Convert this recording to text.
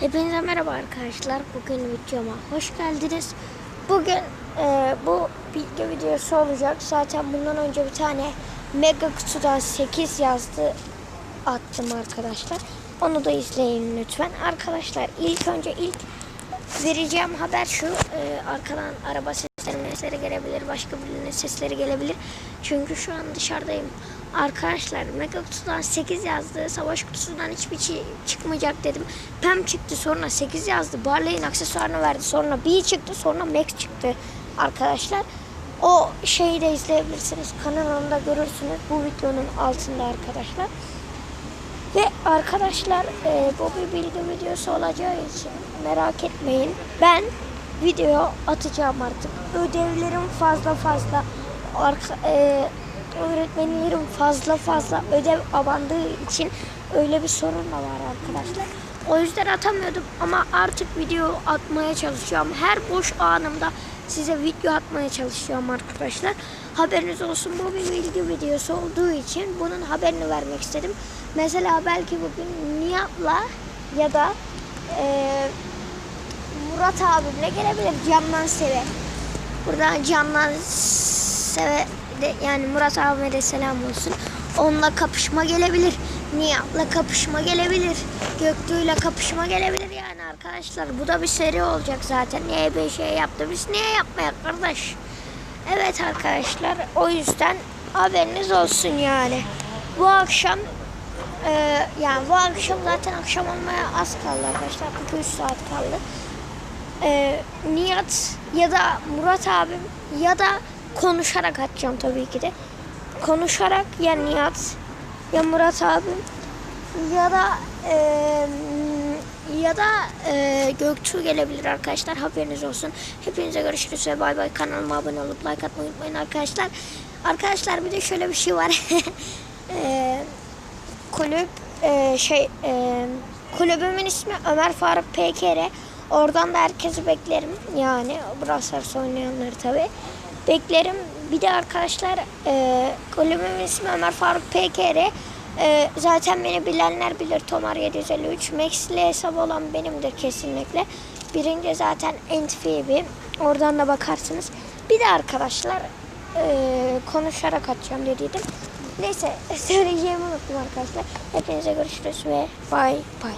Hepinize merhaba arkadaşlar. Bugün videoma hoş geldiniz. Bugün e, bu bilgi videosu olacak. Zaten bundan önce bir tane mega kutudan 8 yazdı attım arkadaşlar. Onu da izleyin lütfen. Arkadaşlar ilk önce ilk vereceğim haber şu. e, arkadan araba sesleri gelebilir. Başka birinin sesleri gelebilir. Çünkü şu an dışarıdayım. Arkadaşlar mega kutudan 8 yazdı. Savaş kutusundan hiçbir şey çıkmayacak dedim. Pem çıktı sonra 8 yazdı. Barley'in aksesuarını verdi. Sonra B çıktı. Sonra Max çıktı arkadaşlar. O şeyi de izleyebilirsiniz. Kanalımda görürsünüz. Bu videonun altında arkadaşlar. Ve arkadaşlar e, bu bir bilgi videosu olacağı için merak etmeyin. Ben video atacağım artık. Ödevlerim fazla fazla. Arka, e, öğretmenlerim fazla fazla ödev abandığı için öyle bir sorun da var arkadaşlar. O yüzden atamıyordum ama artık video atmaya çalışıyorum. Her boş anımda size video atmaya çalışıyorum arkadaşlar. Haberiniz olsun bu bir bilgi videosu olduğu için bunun haberini vermek istedim. Mesela belki bugün Nihat'la ya da eee Murat abimle gelebilir Candan Seve. Buradan Candan Seve de, yani Murat abime de selam olsun. Onunla kapışma gelebilir. Nihat'la kapışma gelebilir. Göktuğ'la kapışma gelebilir yani arkadaşlar. Bu da bir seri olacak zaten. Niye bir şey yaptı biz niye yapmayak kardeş? Evet arkadaşlar o yüzden haberiniz olsun yani. Bu akşam e, yani bu akşam zaten akşam olmaya az kaldı arkadaşlar. 2-3 saat kaldı Nihat ya da Murat abim ya da konuşarak atacağım tabii ki de. Konuşarak ya Nihat ya Murat abim ya da e, ya da e, Göktuğ gelebilir arkadaşlar haberiniz olsun. Hepinize görüşürüz ve bay bay kanalıma abone olup like atmayı unutmayın arkadaşlar. Arkadaşlar bir de şöyle bir şey var. e, kulüp e, şey e, kulübümün ismi Ömer Faruk PKR. Oradan da herkesi beklerim. Yani Brawl Stars oynayanları tabi. Beklerim. Bir de arkadaşlar e, kulübümün ismi Ömer Faruk PKR. E, zaten beni bilenler bilir Tomar 753. Max ile olan benimdir kesinlikle. Birinci zaten Entfibi. Oradan da bakarsınız. Bir de arkadaşlar e, konuşarak atacağım dediydim. Neyse söyleyeceğimi unuttum arkadaşlar. Hepinize görüşürüz ve bay bay.